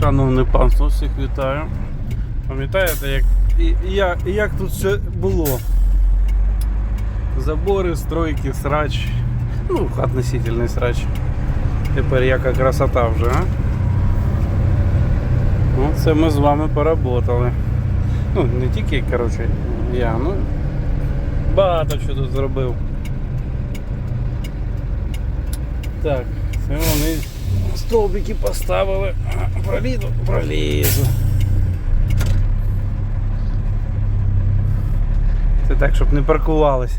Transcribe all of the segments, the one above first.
Шановне панство, всіх вітаю. Пам'ятаєте, як, і, як, і як тут все було? Забори, стройки, срач. Ну, относительний срач. Тепер яка красота вже, а? Ну, це ми з вами поработали. Ну, не тільки, коротше, я, ну багато що тут зробив. Так, це вони стовбики поставили. А, Пролізу, пролізу. Це так, щоб не паркувались.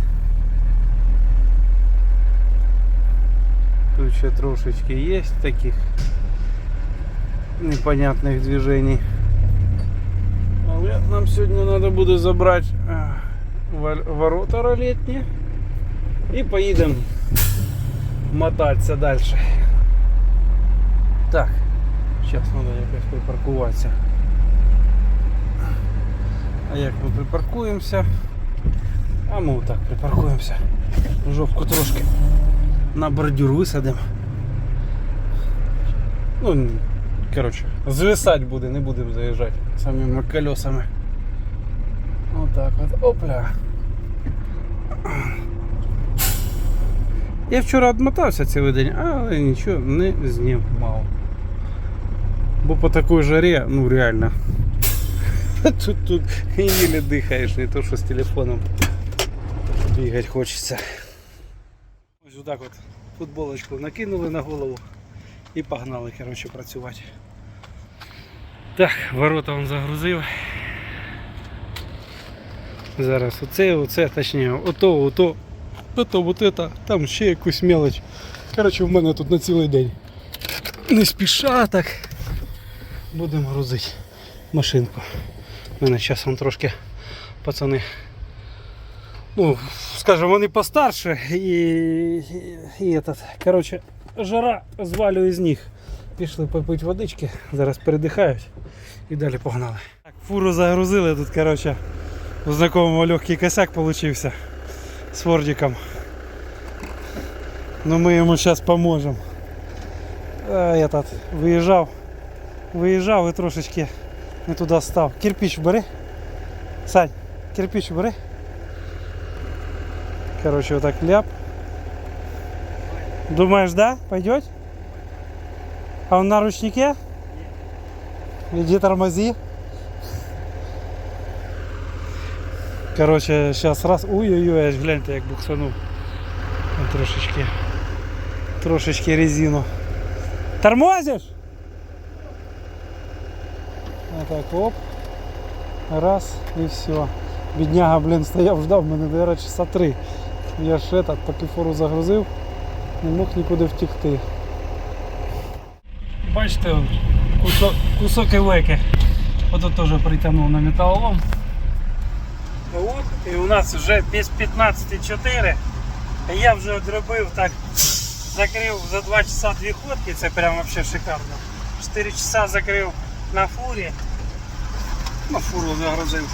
Тут ще трошечки є таких непонятних движений. Але нам сьогодні треба буде забрати е, вал- ворота ролетні і поїдемо мотатися далі. Так, зараз треба якось припаркуватися. А як ми припаркуємося? А ми отак припаркуємося. Жовку трошки на бордюр висадимо. Ну, коротше, звисати буде, не будемо заїжджати самими колесами. Отак от. Опля. Я вчора відмотався цілий день, але нічого не знімав. Бо по такій жарі, ну реально. Тут, тут еле дихаєш, не то що з телефоном бігати хочеться. Ось отак от футболочку накинули на голову і погнали коротше, працювати. Так, ворота он загрузив. Зараз оце, оце, точніше, ото, ото, ото, вот это, там ще якусь мелоч. Коротше, в мене тут на цілий день. Не спіша так. Будемо грузити машинку. У мене вон трошки пацани. Ну, скажімо, вони постарше і, і, і этот, коротше, жара звалює з них. Пішли попити водички, зараз передихають і далі погнали. Так, фуру загрузили тут, коротше, у знакомого легкий косяк получився з Фордиком. Ну ми йому зараз поможемо. Этот, виїжджав, виїжджав і трошечки не туди став. Кирпич бери. Сань, кирпич бери. Короче, вот так ляп. Думаешь, да? Пойдет? А он на ручнике? Иди тормози. Короче, сейчас раз. Ой-ой-ой, аж гляньте, як буксанув. Трошечки. Трошечки резину. Тормозишь? Так, оп. Раз и все. Бідняга, блін, стояв, ждав мене, наверное, часа три. Я ж этот, поки фору загрузив, не мог нікуди втекти. Бачите, кусок, кусок елеки. Ото теж притягнув на металолом. От, і у нас вже без 15.4. Я вже одробив так, закрив за 2 часа дві ходки, це прям вообще шикарно. 4 часа закрив на фурі. На фуру загрузив.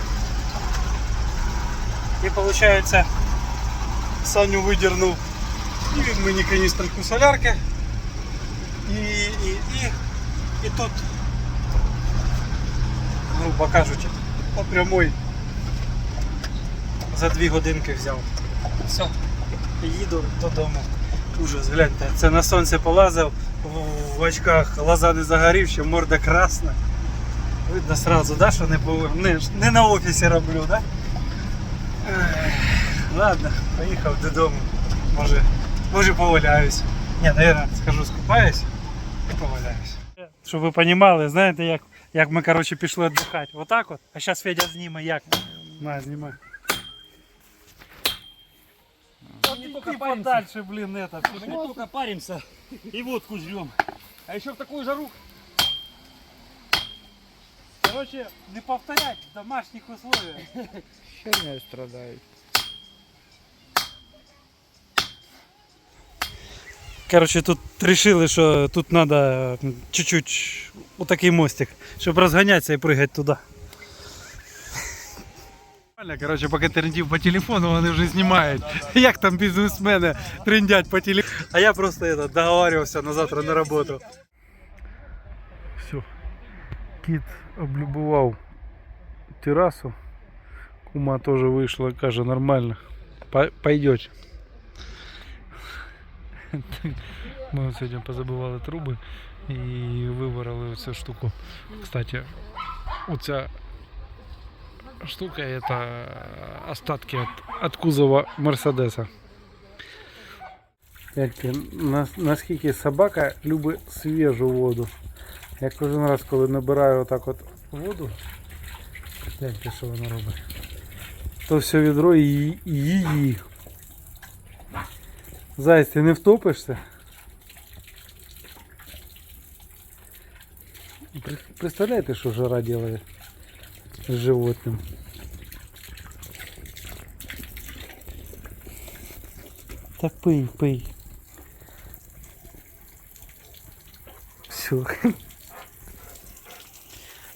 І виходить, Саню видернув і він мені каністрку солярки. І, і, і, і тут, грубо кажучи, по прямой за дві годинки взяв. Все, їду додому. Ужас, гляньте, це на сонце полазив, в, очках глаза не загорів, ще морда красна. Видно сразу, да, що не, по, не, не на офісі роблю, да? Ех, Ладно, поїхав додому. Може, може поваляюсь. Ні, наверное, скажу, скупаюсь і поваляюсь. Щоб ви розуміли, знаєте, як, як ми коротше, пішли віддихати. Отак от. А зараз Федя зніме як. На, знімай. Не только І паримся. подальше, блін, это. Мы не только паримся и водку жрем, а еще в такую жару. Короче, не повторять в домашніх условиях. Херней страдають. Короче, тут решили, що тут треба чуть-чуть отакий мостик, щоб розганятися і пригати туди. Короче, поки трендів по телефону, вони вже знімають. Як там бізнесмени трендять по телефону. А я просто это, договаривався на завтра на роботу. Все. Кіт облюбував терасу. Кума теж вийшла, каже, нормально. По- Пойдете. Ми от сьогодні позабивали труби і вибрали цю штуку. Кстати, оця штука это остатки от, от кузова Мерседеса. Гляньте, нас- наскільки собака любить свіжу воду. Я кожен раз, коли набираю отак от воду, гляньте, що вона робить. То все відро і її. Зайць, ти не втопишся? Представляєте, що жара делает з животним? Та пий, пий. Все.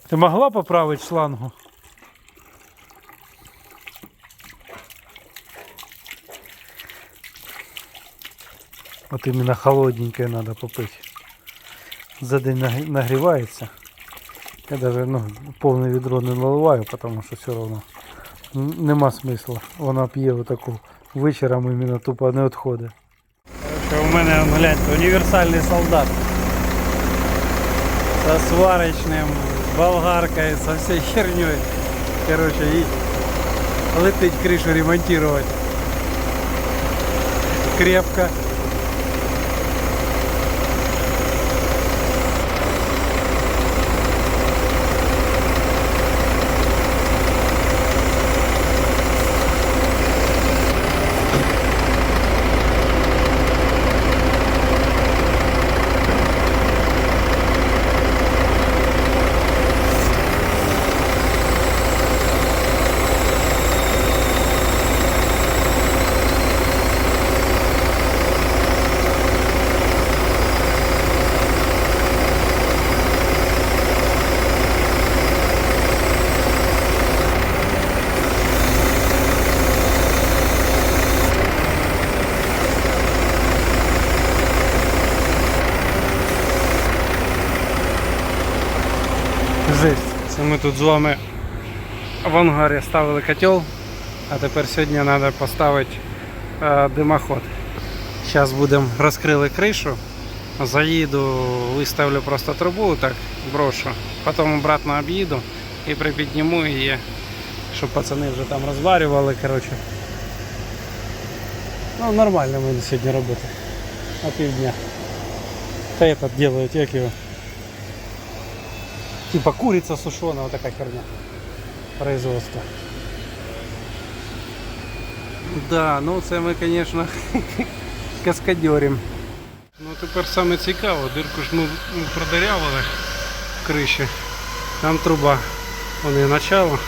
Ты могла поправить шлангу? Вот именно холодненькое надо попить. За день наг- нагревается. Я даже ну, повне відро не наливаю, потому що все одно нема смисла. Вона п'є отаку вечором іменно тупо не відходить. У мене, гляньте, універсальний солдат. Со сварочним, болгаркою, со всей херней. Короче, и летить крышу ремонтировать. Крепко. Жесть. Це ми тут з вами в ангарі ставили котел, а тепер сьогодні треба поставити е, димоход. Зараз будемо розкрили кришу, заїду, виставлю просто трубу, так брошу, потім обратно об'їду і припідніму її, щоб пацани вже там розварювали. Коротше. Ну, нормально буде сьогодні робити. На півдня. Та этот делают, як його. Типа курица сушеная, вот такая херня. Производство. Да, ну це ми, звісно, каскадерим. Ну тепер саме цікаво, дирку ж ми, ми продырявили в криші. Там труба. Вон і начало.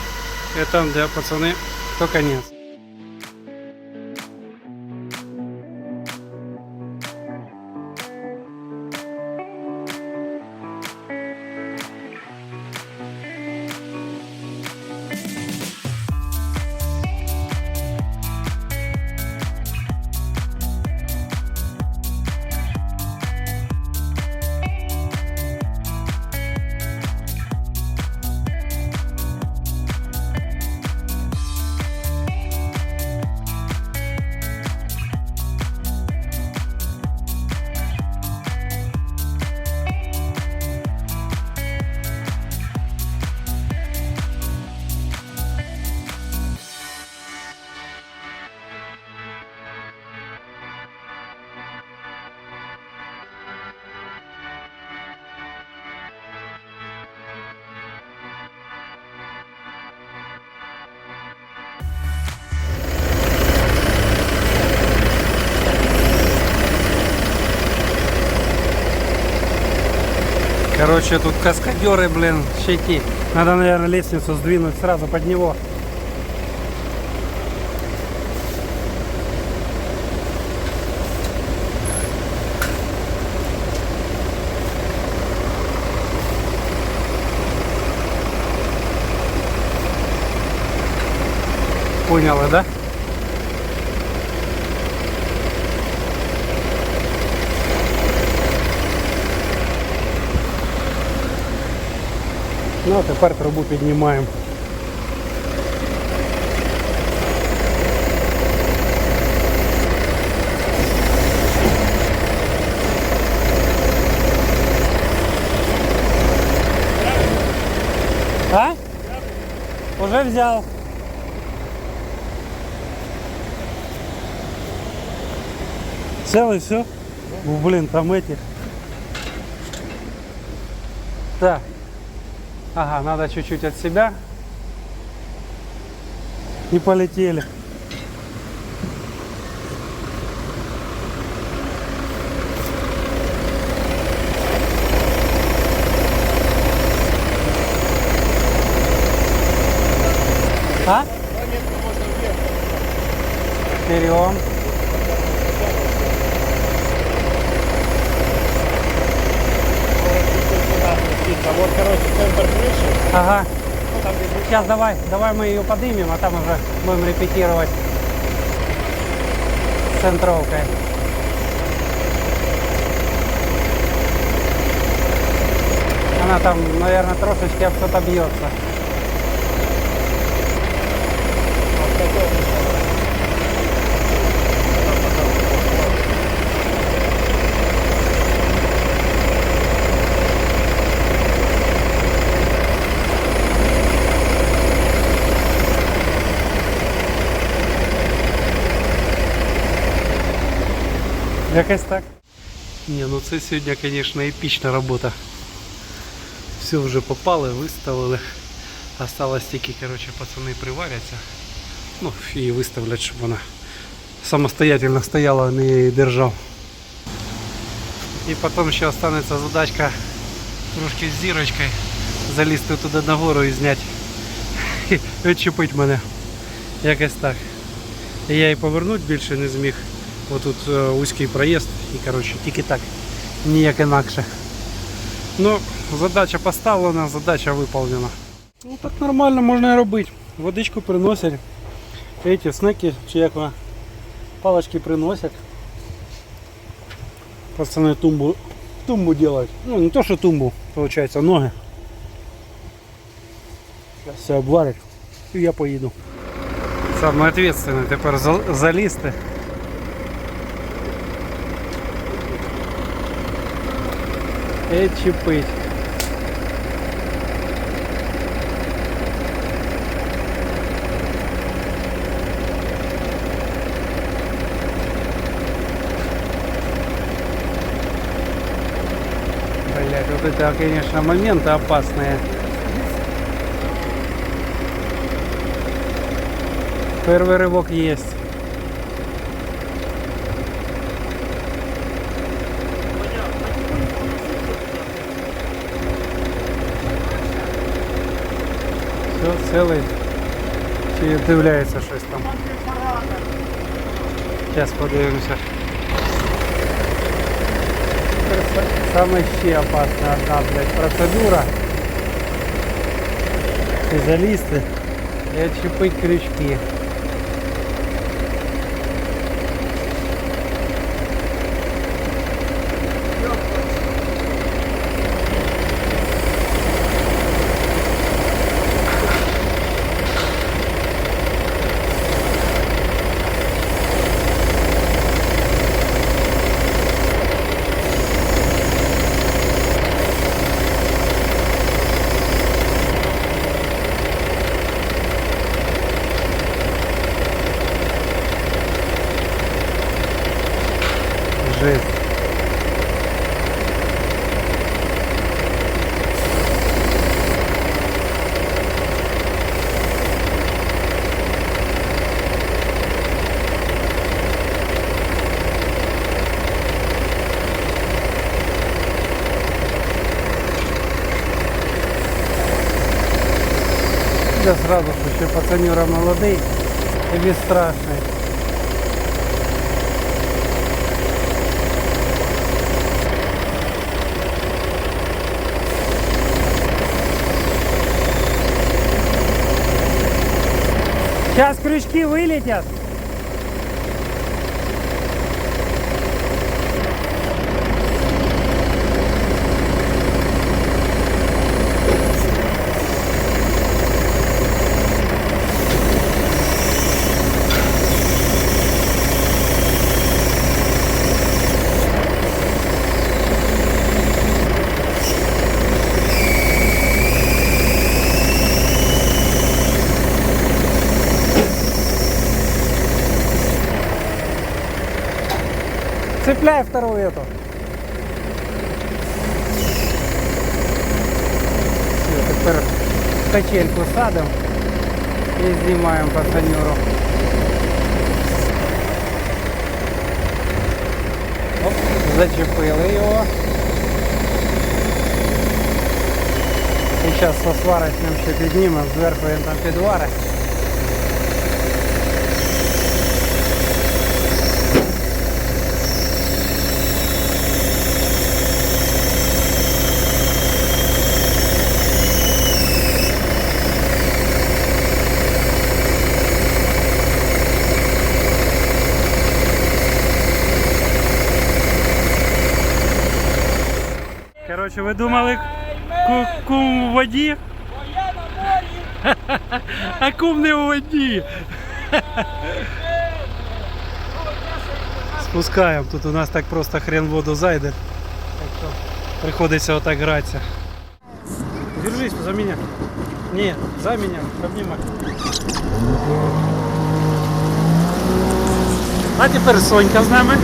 І там, де пацани, то конець. Короче, тут каскадеры, блин, щеки. Надо, наверное, лестницу сдвинуть сразу под него. Поняли, да? Ну а тепер трубу піднімаємо. А? Уже взял. Целый все? Ну, блин, там эти. Так. Ага, надо чуть-чуть от себя. И полетели. А? Берем. А вот, короче, центр крыши. Ага. Сейчас давай, давай мы ее поднимем, а там уже будем репетировать с центровкой. Она там, наверное, трошечки что-то бьется. Якось так. Ні, ну це сьогодні, звісно, епічна робота. Все вже попали, виставили. Осталось тільки, коротше, пацани приваряться. Ну, і виставлять, щоб вона самостоятельно стояла, а не я її держав. І потім ще останеться задачка трошки з зірочкою залізти туди нагору і зняти. І відчепити мене. Якось так. Я і повернути більше не зміг. Отут вузький проїзд і коротше тільки так, ніяк інакше. Ну, задача поставлена, задача виповнена. Ну так нормально можна і робити. Водичку приносять. Эти снеки, чи як вона, палочки приносять. Пацани тумбу, тумбу делают. Ну не то що тумбу, получается, ноги. Зараз все обварять і я поїду. Саме ответственне тепер зал- залізти. І чіпить. Блять, вот это, конечно, моменты опасные. Первый рывок есть. Цілий. Чи дивляється щось там. Зараз подивимося. Саме ще опасна одна, блядь, процедура. Це залізти і відчепити крючки. Жесть. Я сразу, що ще пацанюра молодий і безстрашний. Сейчас крючки вылетят. Цепляй вторую эту. Все, тепер качельку садимо і знімаємо пацанюру. Оп, зачепили його. І зараз со сварочним ще піднімемо, зверху він там підварить. Коротше, ви думали ку- кум у воді? А кум не у воді. Спускаємо. Тут у нас так просто хрен воду зайде. Так що приходиться отак гратися. Держись за меня. Ні, за меня. Обнимай. А тепер Сонька з нами.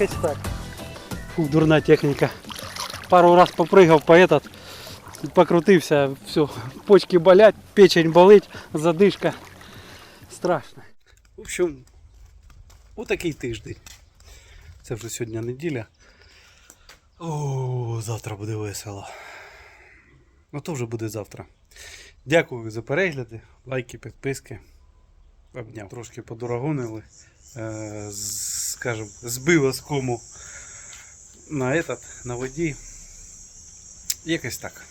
Якось так. Фу, дурна техніка. Пару раз попригав по этот, покрутився, все, почки болять, печень болить, задишка. Страшно. В общем, отакий тиждень. Це вже сьогодні неділя. О, завтра буде весело. Ну то вже буде завтра. Дякую за перегляди, лайки, підписки. Обняв. Трошки подорогонили. Е, скажем, збила з кому на этот, на воді. Якось так.